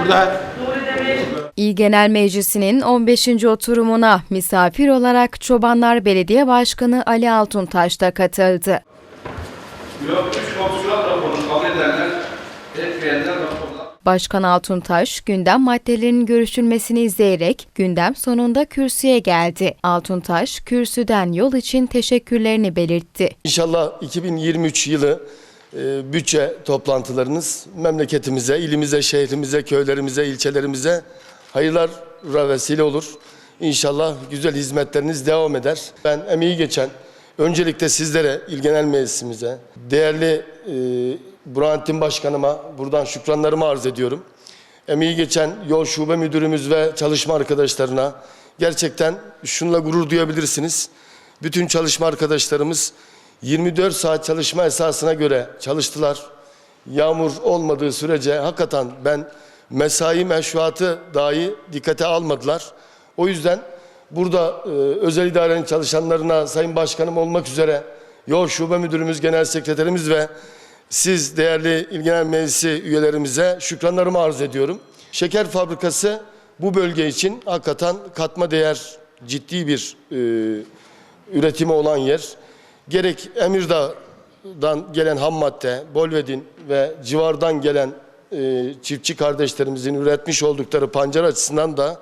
Burada İl Genel Meclisi'nin 15. oturumuna misafir olarak Çobanlar Belediye Başkanı Ali Altuntaş da katıldı. Başkan Altuntaş, gündem maddelerinin görüşülmesini izleyerek gündem sonunda kürsüye geldi. Altuntaş, kürsüden yol için teşekkürlerini belirtti. İnşallah 2023 yılı e, bütçe toplantılarınız memleketimize, ilimize, şehrimize, köylerimize, ilçelerimize hayırlara vesile olur. İnşallah güzel hizmetleriniz devam eder. Ben emeği geçen öncelikle sizlere, İl Genel Meclisimize, değerli e, Burhanettin Başkanıma buradan şükranlarımı arz ediyorum. Emeği geçen yol şube müdürümüz ve çalışma arkadaşlarına gerçekten şunla gurur duyabilirsiniz. Bütün çalışma arkadaşlarımız 24 saat çalışma esasına göre çalıştılar. Yağmur olmadığı sürece hakikaten ben mesai meşruatı dahi dikkate almadılar. O yüzden burada e, özel idarenin çalışanlarına Sayın Başkanım olmak üzere yol şube müdürümüz, genel sekreterimiz ve siz değerli İl Genel Meclisi üyelerimize şükranlarımı arz ediyorum. Şeker fabrikası bu bölge için hakikaten katma değer ciddi bir e, üretimi olan yer. Gerek Emirdağ'dan gelen ham madde, Bolvedin ve civardan gelen e, çiftçi kardeşlerimizin üretmiş oldukları pancar açısından da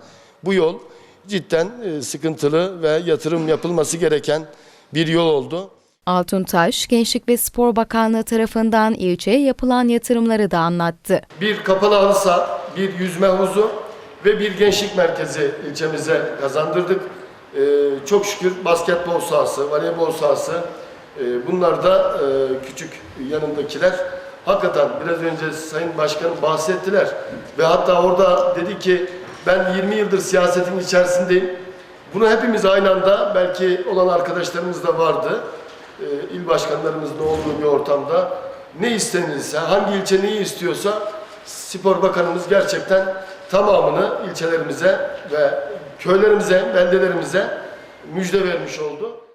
bu yol cidden e, sıkıntılı ve yatırım yapılması gereken bir yol oldu. Altuntaş, Gençlik ve Spor Bakanlığı tarafından ilçeye yapılan yatırımları da anlattı. bir kapalı halı bir yüzme havuzu ve bir gençlik merkezi ilçemize kazandırdık. Ee, çok şükür basketbol sahası, voleybol sahası, e, bunlar da e, küçük yanındakiler. Hakikaten biraz önce Sayın Başkanım bahsettiler ve hatta orada dedi ki ben 20 yıldır siyasetin içerisindeyim. Bunu hepimiz aynı anda belki olan arkadaşlarımız da vardı. Ee, il başkanlarımızın olduğu bir ortamda ne istenilse, hangi ilçe neyi istiyorsa spor bakanımız gerçekten tamamını ilçelerimize ve köylerimize, beldelerimize müjde vermiş oldu.